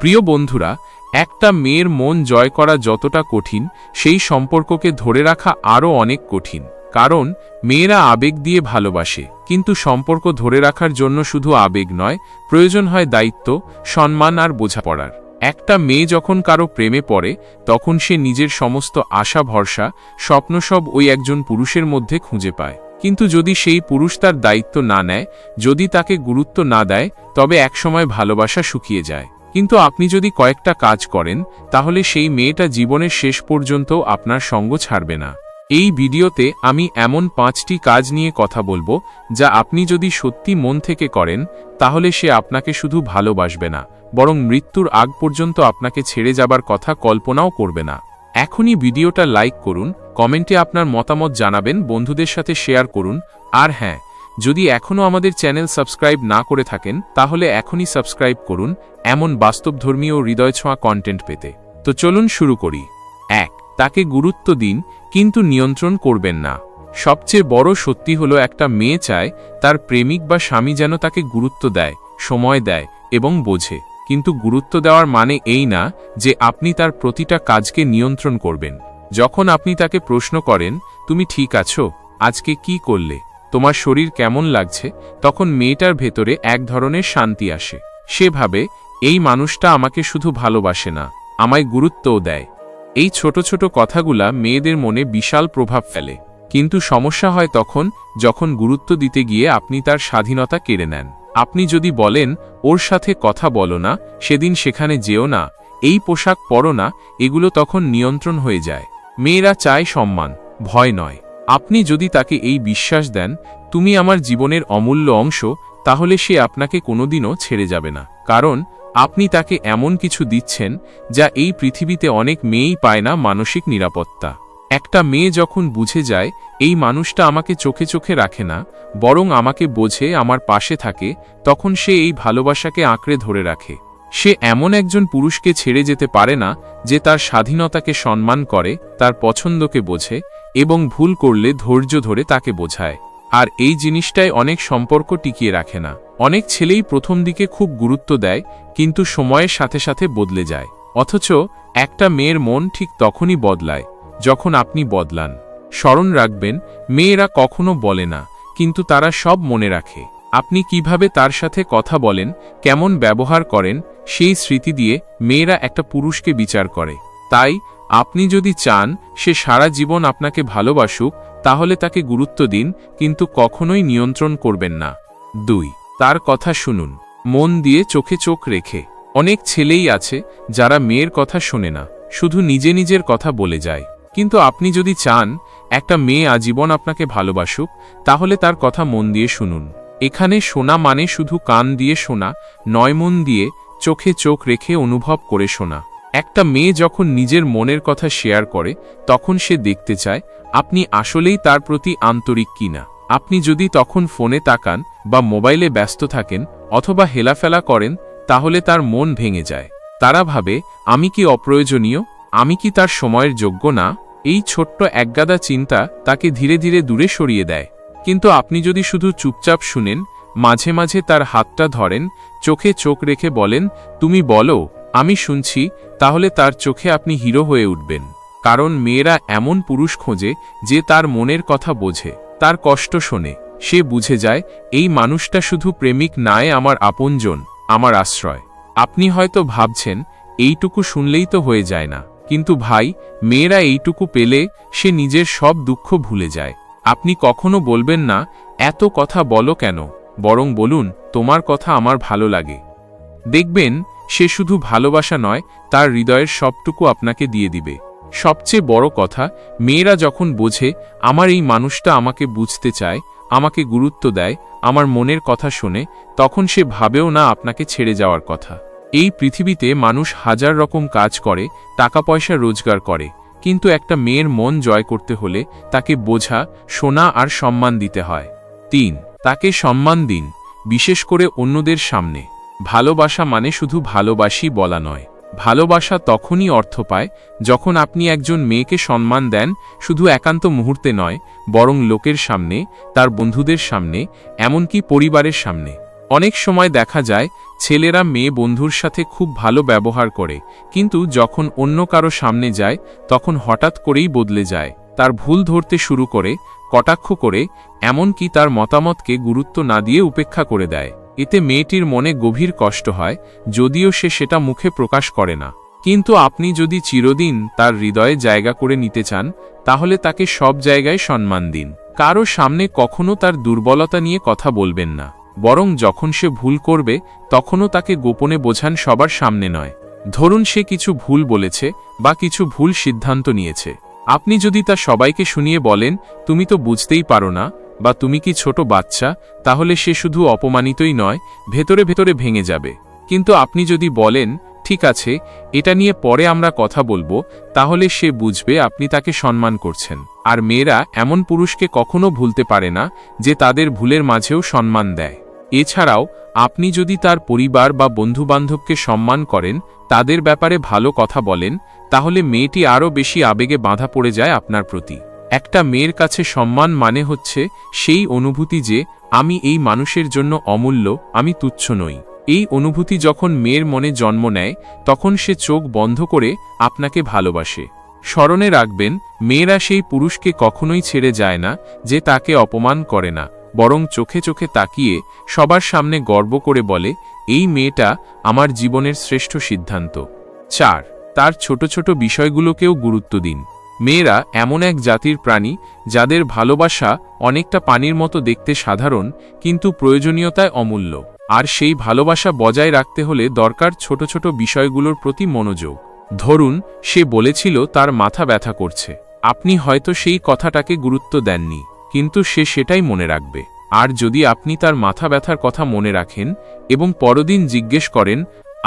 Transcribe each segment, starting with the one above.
প্রিয় বন্ধুরা, একটা মেয়ের মন জয় করা যতটা কঠিন, সেই সম্পর্ককে ধরে রাখা আরও অনেক কঠিন। কারণ, মেয়েরা আবেগ দিয়ে ভালোবাসে, কিন্তু সম্পর্ক ধরে রাখার জন্য শুধু আবেগ নয়, প্রয়োজন হয় দায়িত্ব, সম্মান আর বোঝাপড়ার। একটা মেয়ে যখন কারও প্রেমে পড়ে, তখন সে নিজের সমস্ত আশা, ভরসা, স্বপ্ন সব ওই একজন পুরুষের মধ্যে খুঁজে পায়। কিন্তু যদি সেই পুরুষ তার দায়িত্ব না নেয়, যদি তাকে গুরুত্ব না দেয়, তবে একসময় ভালোবাসা শুকিয়ে যায়। কিন্তু আপনি যদি কয়েকটা কাজ করেন, তাহলে সেই মেয়েটা জীবনের শেষ পর্যন্ত আপনার সঙ্গ ছাড়বে না। এই ভিডিওতে আমি এমন পাঁচটি কাজ নিয়ে কথা বলব, যা আপনি যদি সত্যি মন থেকে করেন, তাহলে সে আপনাকে শুধু ভালোবাসবে না, বরং মৃত্যুর আগ পর্যন্ত আপনাকে ছেড়ে যাবার কথা কল্পনাও করবে না। এখনই ভিডিওটা লাইক করুন, কমেন্টে আপনার মতামত জানাবেন, বন্ধুদের সাথে শেয়ার করুন, আর হ্যাঁ যদি এখনও আমাদের চ্যানেল সাবস্ক্রাইব না করে থাকেন, তাহলে এখনই সাবস্ক্রাইব করুন, এমন বাস্তবধর্মী ও হৃদয় ছোঁয়া কন্টেন্ট পেতে। তো চলুন শুরু করি। এক, তাকে গুরুত্ব দিন, কিন্তু নিয়ন্ত্রণ করবেন না। সবচেয়ে বড় সত্যি হলো একটা মেয়ে চায়, তার প্রেমিক বা স্বামী যেন তাকে গুরুত্ব দেয়, সময় দেয় এবং বোঝে। কিন্তু গুরুত্ব দেওয়ার মানে এই না যে আপনি তার প্রতিটা কাজকে নিয়ন্ত্রণ করবেন। যখন আপনি তাকে প্রশ্ন করেন, তুমি ঠিক আছো? আজকে কি করলে? তোমার শরীর কেমন লাগছে? তখন মেয়েটার ভেতরে এক ধরনের শান্তি আসে। সে ভাবে, এই মানুষটা আমাকে শুধু ভালোবাসে না, আমায় গুরুত্বও দেয়। এই ছোট ছোট কথাগুলা মেয়েদের মনে বিশাল প্রভাব ফেলে। কিন্তু সমস্যা হয় তখন, যখন গুরুত্ব দিতে গিয়ে আপনি তার স্বাধীনতা কেড়ে নেন। আপনি যদি বলেন, ওর সাথে কথা বলো না, সেদিন সেখানে যেও না, এই পোশাক পরো না, এগুলো তখন নিয়ন্ত্রণ হয়ে যায়। মেয়েরা চায় সম্মান, ভয় নয়। আপনি যদি তাকে এই বিশ্বাস দেন, তুমি আমার জীবনের অমূল্য অংশ, তাহলে সে আপনাকে কোনোদিনও ছেড়ে যাবে না। কারণ, আপনি তাকে এমন কিছু দিচ্ছেন, যা এই পৃথিবীতে অনেক মেয়েই পায় না মানসিক নিরাপত্তা। একটা মেয়ে যখন বুঝে যায়, এই মানুষটা আমাকে চোখে চোখে রাখে না, বরং আমাকে বোঝে, আমার পাশে থাকে, তখন সে এই ভালোবাসাকে আঁকড়ে ধরে রাখে। সে এমন একজন পুরুষকে ছেড়ে যেতে পারে না যে তার স্বাধীনতাকে সম্মান করে, তার পছন্দকে বোঝে এবং ভুল করলে ধৈর্য ধরে তাকে বোঝায়। আর এই জিনিসটাই অনেক সম্পর্ক টিকিয়ে রাখে না। অনেক ছেলেই প্রথম দিকে খুব গুরুত্ব দেয়, কিন্তু সময়ের সাথে সাথে বদলে যায়। অথচ একটা মেয়ের মন ঠিক তখনই বদলায়, যখন আপনি বদলান। স্মরণ রাখবেন, মেয়েরা কখনো বলে না, কিন্তু তারা সব মনে রাখে। আপনি কীভাবে তার সাথে কথা বলেন, কেমন ব্যবহার করেন, সেই স্মৃতি দিয়ে মেয়েরা একটা পুরুষকে বিচার করে। তাই, আপনি যদি চান, সে সারা জীবন আপনাকে ভালোবাসুক, তাহলে তাকে গুরুত্ব দিন, কিন্তু কখনোই নিয়ন্ত্রণ করবেন না। দুই, তার কথা শুনুন। মন দিয়ে চোখে চোখ রেখে। অনেক ছেলেই আছে, যারা মেয়ের কথা শোনে না, শুধু নিজে নিজের কথা বলে যায়। কিন্তু আপনি যদি চান, একটা মেয়ে আজীবন আপনাকে ভালোবাসুক, তাহলে তার কথা মন দিয়ে শুনুন। এখানে শোনা মানে শুধু কান দিয়ে শোনা, নয় মন দিয়ে চোখে চোখ রেখে অনুভব করে শোনা। একটা মেয়ে যখন নিজের মনের কথা শেয়ার করে, তখন সে দেখতে চায়, আপনি আসলেই তার প্রতি আন্তরিক কিনা আপনি যদি তখন ফোনে তাকান বা মোবাইলে ব্যস্ত থাকেন অথবা হেলাফেলা করেন, তাহলে তার মন ভেঙে যায়। তারা ভাবে, আমি কি অপ্রয়োজনীয়? আমি কি তার সময়ের যোগ্য না? এই ছোট্ট একগাদা চিন্তা তাকে ধীরে ধীরে দূরে সরিয়ে দেয়। কিন্তু আপনি যদি শুধু চুপচাপ শুনেন, মাঝে মাঝে তার হাতটা ধরেন, চোখে চোখ রেখে বলেন, তুমি বলো, আমি শুনছি, তাহলে তার চোখে আপনি হিরো হয়ে উঠবেন। কারণ মেয়েরা এমন পুরুষ খোঁজে যে তার মনের কথা বোঝে, তার কষ্ট শোনে, সে বুঝে যায়, এই মানুষটা শুধু প্রেমিক নায়, আমার আপনজন, আমার আশ্রয়। আপনি হয়তো ভাবছেন, এইটুকু শুনলেই তো হয়ে যায় না। কিন্তু ভাই, মেয়েরা এইটুকু পেলে সে নিজের সব দুঃখ ভুলে যায়। আপনি কখনো বলবেন না, এত কথা বলো কেন? বরং বলুন, তোমার কথা আমার ভালো লাগে। দেখবেন, সে শুধু ভালোবাসা নয়, তার হৃদয়ের সবটুকু আপনাকে দিয়ে দিবে। সবচেয়ে বড় কথা, মেয়েরা যখন বোঝে, আমার এই মানুষটা আমাকে বুঝতে চায়, আমাকে গুরুত্ব দেয়, আমার মনের কথা শোনে, তখন সে ভাবেও না আপনাকে ছেড়ে যাওয়ার কথা। এই পৃথিবীতে মানুষ হাজার রকম কাজ করে, টাকা পয়সা রোজগার করে কিন্তু একটা মেয়ের মন জয় করতে হলে তাকে বোঝা, শোনা আর সম্মান দিতে হয়। তিন, তাকে সম্মান দিন, বিশেষ করে অন্যদের সামনে। ভালোবাসা মানে শুধু ভালোবাসি বলা নয়। ভালোবাসা তখনই অর্থ পায় যখন আপনি একজন মেয়েকে সম্মান দেন শুধু একান্ত মুহূর্তে নয়, বরং লোকের সামনে, তার বন্ধুদের সামনে, এমনকি পরিবারের সামনে। অনেক সময় দেখা যায়, ছেলেরা মেয়ে বন্ধুর সাথে খুব ভালো ব্যবহার করে, কিন্তু যখন অন্য কারও সামনে যায়, তখন হঠাৎ করেই বদলে যায়। তার ভুল ধরতে শুরু করে, কটাক্ষ করে, এমনকি তার মতামতকে গুরুত্ব না দিয়ে উপেক্ষা করে দেয়। এতে মেয়েটির মনে গভীর কষ্ট হয়, যদিও সে সেটা মুখে প্রকাশ করে না। কিন্তু আপনি যদি চিরদিন তার হৃদয়ে জায়গা করে নিতে চান, তাহলে তাকে সব জায়গায় সম্মান দিন। কারও সামনে কখনো তার দুর্বলতা নিয়ে কথা বলবেন না। বরং যখন সে ভুল করবে, তখনও তাকে গোপনে বোঝান সবার সামনে নয়। ধরুন সে কিছু ভুল বলেছে বা কিছু ভুল সিদ্ধান্ত নিয়েছে। আপনি যদি তা সবাইকে শুনিয়ে বলেন, তুমি তো বুঝতেই পারো না, বা তুমি কি ছোট বাচ্চা, তাহলে সে শুধু অপমানিতই নয়, ভেতরে ভেতরে ভেঙে যাবে। কিন্তু আপনি যদি বলেন, ঠিক আছে, এটা নিয়ে পরে আমরা কথা বলব, তাহলে সে বুঝবে আপনি তাকে সম্মান করছেন। আর মেয়েরা এমন পুরুষকে কখনো ভুলতে পারে না, যে তাদের ভুলের মাঝেও সম্মান দেয়। এছাড়াও, আপনি যদি তার পরিবার বা বন্ধুবান্ধবকে সম্মান করেন, তাদের ব্যাপারে ভালো কথা বলেন, তাহলে মেয়েটি আরও বেশি আবেগে বাঁধা পড়ে যায় আপনার প্রতি। একটা মেয়ের কাছে সম্মান মানে হচ্ছে সেই অনুভূতি যে, আমি এই মানুষের জন্য অমূল্য, আমি তুচ্ছ নই। এই অনুভূতি যখন মেয়ের মনে জন্ম নেয়, তখন সে চোখ বন্ধ করে আপনাকে ভালোবাসে। স্মরণে রাখবেন, মেয়েরা সেই পুরুষকে কখনোই ছেড়ে যায় না, যে তাকে অপমান করে না। বরং চোখে চোখে তাকিয়ে সবার সামনে গর্ব করে বলে, এই মেয়েটা আমার জীবনের শ্রেষ্ঠ সিদ্ধান্ত। চার, তার ছোট ছোট বিষয়গুলোকেও গুরুত্ব দিন। মেয়েরা এমন এক জাতির প্রাণী যাদের ভালোবাসা অনেকটা পানির মতো দেখতে সাধারণ, কিন্তু প্রয়োজনীয়তায় অমূল্য। আর সেই ভালোবাসা বজায় রাখতে হলে দরকার ছোট ছোট বিষয়গুলোর প্রতি মনোযোগ। ধরুন, সে বলেছিল তার মাথা ব্যথা করছে। আপনি হয়তো সেই কথাটাকে গুরুত্ব দেননি। কিন্তু সে সেটাই মনে রাখবে। আর যদি আপনি তার মাথা ব্যথার কথা মনে রাখেন এবং পরদিন জিজ্ঞেস করেন,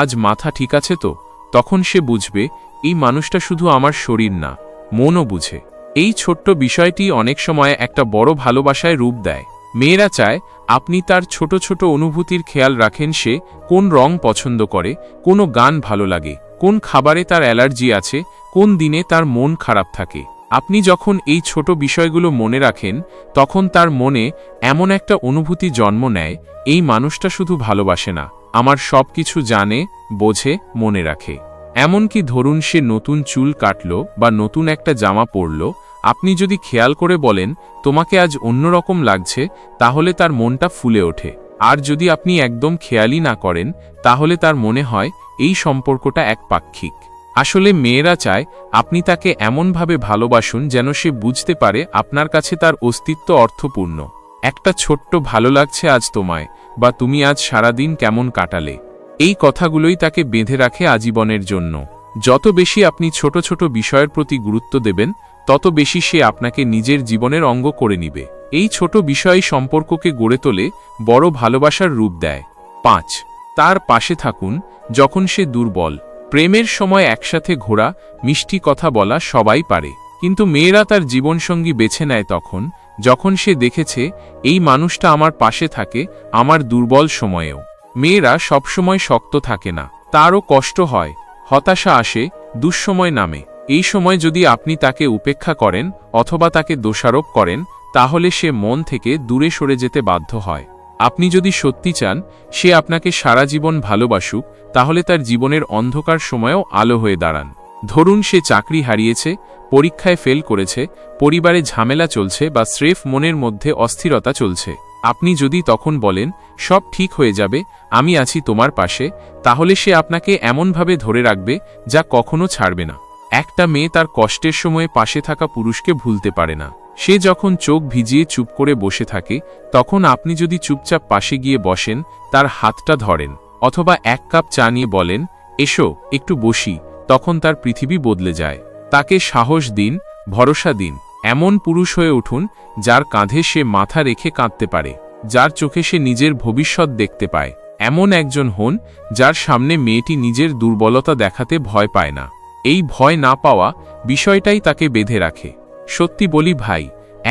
আজ মাথা ঠিক আছে তো? তখন সে বুঝবে, এই মানুষটা শুধু আমার শরীর না, মনও বুঝে। এই ছোট্ট বিষয়টি অনেক সময় একটা বড় ভালোবাসায় রূপ দেয়। মেয়েরা চায়, আপনি তার ছোট ছোট অনুভূতির খেয়াল রাখেন সে কোন রং পছন্দ করে, কোনো গান ভালো লাগে, কোন খাবারে তার অ্যালার্জি আছে, কোন দিনে তার মন খারাপ থাকে। আপনি যখন এই ছোট বিষয়গুলো মনে রাখেন, তখন তার মনে এমন একটা অনুভূতি জন্ম নেয়, এই মানুষটা শুধু ভালোবাসে না, আমার সব কিছু জানে, বোঝে, মনে রাখে। এমনকি ধরুন সে নতুন চুল কাটল বা নতুন একটা জামা পরল, আপনি যদি খেয়াল করে বলেন, তোমাকে আজ অন্যরকম লাগছে, তাহলে তার মনটা ফুলে ওঠে। আর যদি আপনি একদম খেয়ালই না করেন, তাহলে তার মনে হয়, এই সম্পর্কটা এক পাক্ষিক আসলে মেয়েরা চায় আপনি তাকে এমনভাবে ভালোবাসুন যেন সে বুঝতে পারে আপনার কাছে তার অস্তিত্ব অর্থপূর্ণ। একটা ছোট্ট ভালো লাগছে আজ তোমায়, বা তুমি আজ সারাদিন কেমন কাটালে। এই কথাগুলোই তাকে বেঁধে রাখে আজীবনের জন্য। যত বেশি আপনি ছোট ছোট বিষয়ের প্রতি গুরুত্ব দেবেন, তত বেশি সে আপনাকে নিজের জীবনের অঙ্গ করে নিবে। এই ছোট বিষয় সম্পর্ককে গড়ে তোলে বড় ভালোবাসার রূপ দেয়। পাঁচ, তার পাশে থাকুন যখন সে দুর্বল। প্রেমের সময় একসাথে ঘোরা, মিষ্টি কথা বলা সবাই পারে। কিন্তু মেয়েরা তার জীবনসঙ্গী বেছে নেয় তখন, যখন সে দেখেছে, এই মানুষটা আমার পাশে থাকে, আমার দুর্বল সময়েও। মেয়েরা সবসময় শক্ত থাকে না। তারও কষ্ট হয়, হতাশা আসে, দুঃসময় নামে। এই সময় যদি আপনি তাকে উপেক্ষা করেন, অথবা তাকে দোষারোপ করেন, তাহলে সে মন থেকে দূরে সরে যেতে বাধ্য হয়। আপনি যদি সত্যি চান, সে আপনাকে সারা জীবন ভালোবাসুক, তাহলে তার জীবনের অন্ধকার সময়েও আলো হয়ে দাঁড়ান। ধরুন সে চাকরি হারিয়েছে, পরীক্ষায় ফেল করেছে, পরিবারে ঝামেলা চলছে বা স্রেফ মনের মধ্যে অস্থিরতা চলছে। আপনি যদি তখন বলেন, সব ঠিক হয়ে যাবে, আমি আছি তোমার পাশে, তাহলে সে আপনাকে এমনভাবে ধরে রাখবে, যা কখনো ছাড়বে না। একটা মেয়ে তার কষ্টের সময়ে পাশে থাকা পুরুষকে ভুলতে পারে না। সে যখন চোখ ভিজিয়ে চুপ করে বসে থাকে, তখন আপনি যদি চুপচাপ পাশে গিয়ে বসেন, তার হাতটা ধরেন, অথবা এক কাপ চা নিয়ে বলেন, এসো, একটু বসি। তখন তার পৃথিবী বদলে যায়। তাকে সাহস দিন, ভরসা দিন, এমন পুরুষ হয়ে উঠুন, যার কাঁধে সে মাথা রেখে কাঁদতে পারে, যার চোখে সে নিজের ভবিষ্যৎ দেখতে পায়। এমন একজন হন, যার সামনে মেয়েটি নিজের দুর্বলতা দেখাতে ভয় পায় না। এই ভয় না পাওয়া বিষয়টাই তাকে বেঁধে রাখে। সত্যি বলি ভাই,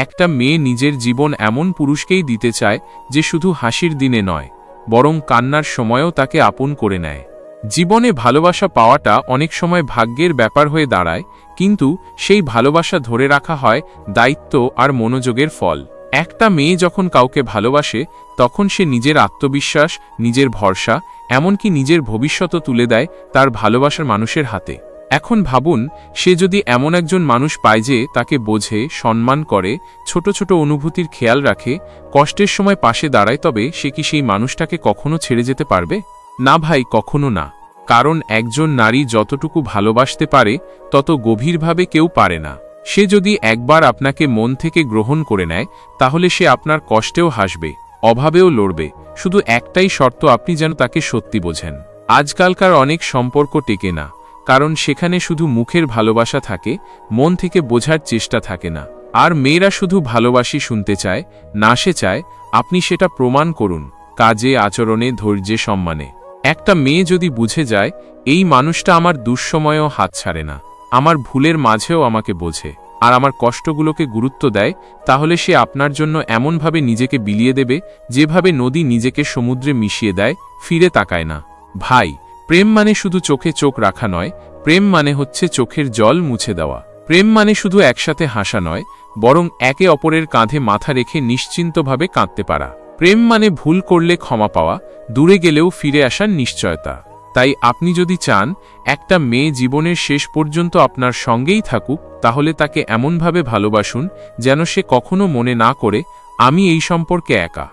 একটা মেয়ে নিজের জীবন এমন পুরুষকেই দিতে চায় যে শুধু হাসির দিনে নয়, বরং কান্নার সময়ও তাকে আপন করে নেয়। জীবনে ভালোবাসা পাওয়াটা অনেক সময় ভাগ্যের ব্যাপার হয়ে দাঁড়ায়, কিন্তু সেই ভালোবাসা ধরে রাখা হয় দায়িত্ব আর মনোযোগের ফল। একটা মেয়ে যখন কাউকে ভালোবাসে, তখন সে নিজের আত্মবিশ্বাস, নিজের ভরসা, এমনকি নিজের ভবিষ্যতও তুলে দেয় তার ভালোবাসার মানুষের হাতে। এখন ভাবুন, সে যদি এমন একজন মানুষ পায় যে তাকে বোঝে, সম্মান করে, ছোট ছোট অনুভূতির খেয়াল রাখে, কষ্টের সময় পাশে দাঁড়ায়, তবে সে কি সেই মানুষটাকে কখনো ছেড়ে যেতে পারবে? না ভাই, কখনো না। কারণ একজন নারী যতটুকু ভালোবাসতে পারে, তত গভীরভাবে কেউ পারে না। সে যদি একবার আপনাকে মন থেকে গ্রহণ করে নেয়, তাহলে সে আপনার কষ্টেও হাসবে, অভাবেও লড়বে। শুধু একটাই শর্ত, আপনি যেন তাকে সত্যি বোঝেন। আজকালকার অনেক সম্পর্ক টেকে না। কারণ সেখানে শুধু মুখের ভালোবাসা থাকে, মন থেকে বোঝার চেষ্টা থাকে না। আর মেয়েরা শুধু ভালোবাসি শুনতে চায় না সে চায়, আপনি সেটা প্রমাণ করুন, কাজে, আচরণে, ধৈর্যে, সম্মানে। একটা মেয়ে যদি বুঝে যায়, এই মানুষটা আমার দুঃসময়েও হাত ছাড়ে না, আমার ভুলের মাঝেও আমাকে বোঝে, আর আমার কষ্টগুলোকে গুরুত্ব দেয়, তাহলে সে আপনার জন্য এমনভাবে নিজেকে বিলিয়ে দেবে, যেভাবে নদী নিজেকে সমুদ্রে মিশিয়ে দেয়, ফিরে তাকায় না। ভাই প্রেম মানে শুধু চোখে চোখ রাখা নয়, প্রেম মানে হচ্ছে চোখের জল মুছে দেওয়া। প্রেম মানে শুধু একসাথে হাসা নয়, বরং একে অপরের কাঁধে মাথা রেখে নিশ্চিন্তভাবে কাঁদতে পারা। প্রেম মানে ভুল করলে ক্ষমা পাওয়া, দূরে গেলেও ফিরে আসার নিশ্চয়তা। তাই আপনি যদি চান, একটা মেয়ে জীবনের শেষ পর্যন্ত আপনার সঙ্গেই থাকুক, তাহলে তাকে এমনভাবে ভালোবাসুন, যেন সে কখনো মনে না করে, আমি এই সম্পর্কে একা।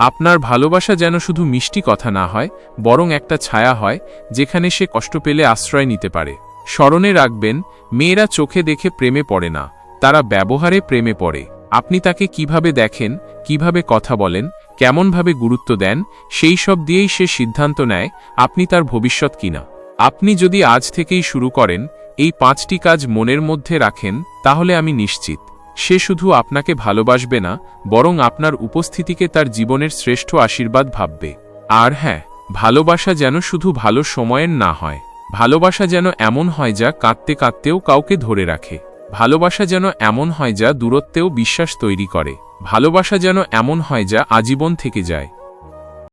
আপনার ভালোবাসা যেন শুধু মিষ্টি কথা না হয়, বরং একটা ছায়া হয়, যেখানে সে কষ্ট পেলে আশ্রয় নিতে পারে। স্মরণে রাখবেন, মেয়েরা চোখে দেখে প্রেমে পড়ে না, তারা ব্যবহারে প্রেমে পড়ে। আপনি তাকে কীভাবে দেখেন, কীভাবে কথা বলেন, কেমনভাবে গুরুত্ব দেন, সেই সব দিয়েই সে সিদ্ধান্ত নেয়, আপনি তার ভবিষ্যৎ কিনা। আপনি যদি আজ থেকেই শুরু করেন, এই পাঁচটি কাজ মনের মধ্যে রাখেন, তাহলে আমি নিশ্চিত। সে শুধু আপনাকে ভালোবাসবে না, বরং আপনার উপস্থিতিকে তার জীবনের শ্রেষ্ঠ আশীর্বাদ ভাববে। আর হ্যাঁ ভালোবাসা যেন শুধু ভালো সময়ের না হয়। ভালোবাসা যেন এমন হয় যা কাঁদতে কাঁদতেও কাউকে ধরে রাখে। ভালোবাসা যেন এমন হয় যা দূরত্বেও বিশ্বাস তৈরি করে। ভালোবাসা যেন এমন হয় যা আজীবন থেকে যায়।